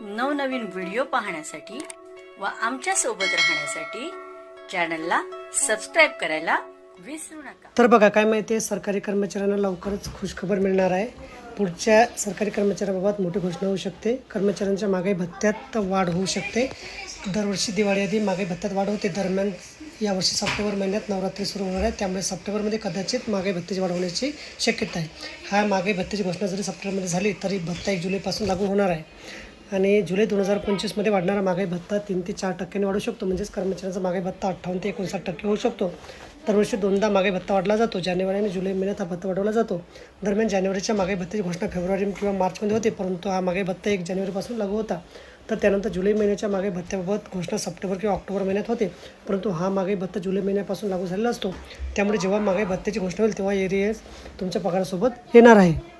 नवनवीन व्हिडिओ पाहण्यासाठी व आमच्यासोबत राहण्यासाठी चॅनलला सबस्क्राईब करायला विसरू नका. तर बघा काय माहिती आहे सरकारी कर्मचाऱ्यांना लवकरच खुशखबर मिळणार आहे. पुढच्या सरकारी कर्मचाऱ्याबाबत मोठी घोषणा होऊ शकते. कर्मचाऱ्यांच्या महागाई भत्त्यात वाढ होऊ शकते. दरवर्षी दिवाळी आधी महागाई भत्त्यात वाढ होते. दरम्यान यावर्षी सप्टेंबर महिन्यात नवरात्री सुरू होणार आहे. त्यामुळे सप्टेंबरमध्ये कदाचित महागाई भत्त्याची वाढ होण्याची शक्यता आहे. हा महागाई भत्त्याची घोषणा जरी सप्टेंबरमध्ये झाली तरी भत्ता एक जुलैपासून लागू होणार आहे. आणि जुलै दोन हजार पंचवीसमध्ये वाढणारा महागाई भत्ता तीन ते चार टक्क्यांनी वाढू शकतो. म्हणजेच कर्मचाऱ्यांचा महागाई भत्ता अठ्ठावन्न ते एकोणसाठ टक्के होऊ शकतो. दरवर्षी दोनदा मागे भत्ता वाढला जातो. जानेवारी आणि जुलै महिन्यात हा भत्ता वाढवला जातो. दरम्यान जानेवारीच्या मागे भत्त्याची घोषणा फेब्रुवारी किंवा मार्चमध्ये होते परंतु हा मागे भत्ता एक जानेवारीपासून लागू होता. तर त्यानंतर जुलै महिन्याच्या मागे भत्त्याबाबत घोषणा सप्टेंबर किंवा ऑक्टोबर महिन्यात होते. परंतु हा मागे भत्ता जुलै महिन्यापासून लागू झालेला असतो. त्यामुळे जेव्हा मागे भत्त्याची घोषणा होईल तेव्हा एरियस तुमच्या पगारासोबत येणार आहे.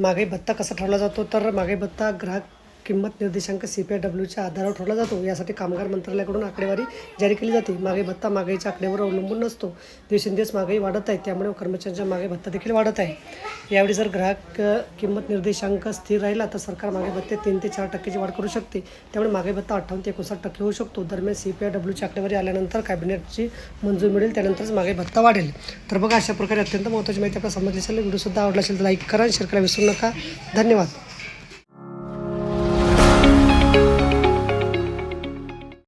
मागे भत्ता कसा ठरवला जातो? तर मागे भत्ता ग्राहक किंमत निर्देशांक सी पी आय डब्ल्यूच्या आधारावर ठरवला जातो. यासाठी कामगार मंत्रालयाकडून आकडेवारी जारी केली जाते. मागे भत्ता महागाईच्या आकडेवर अवलंबून नसतो. दिवसेंदिवस महागाई वाढत आहे. त्यामुळे कर्मचाऱ्यांच्या मागे भत्ता देखील वाढत आहे. यावेळी जर ग्राहक किंमत निर्देशांक स्थिर राहिला तर सरकार मागे भत्ते तीन ते चार टक्क्याची वाढ करू शकते. त्यामुळे मागे भत्ता अठ्ठावन्न ते एकोणसाठ टक्के होऊ शकतो. दरम्यान सी पी आय डब्ल्यूची आकडेवारी आल्यानंतर कॅबिनेटची मंजूर मिळेल. त्यानंतरच मागे भत्ता वाढेल. तर बघा अशा प्रकारे अत्यंत महत्त्वाची माहिती आपल्याला समजली असेल. व्हिडिओसुद्धा आवडला असेल तर लाईक करा शेअर करायला विसरू नका. धन्यवाद.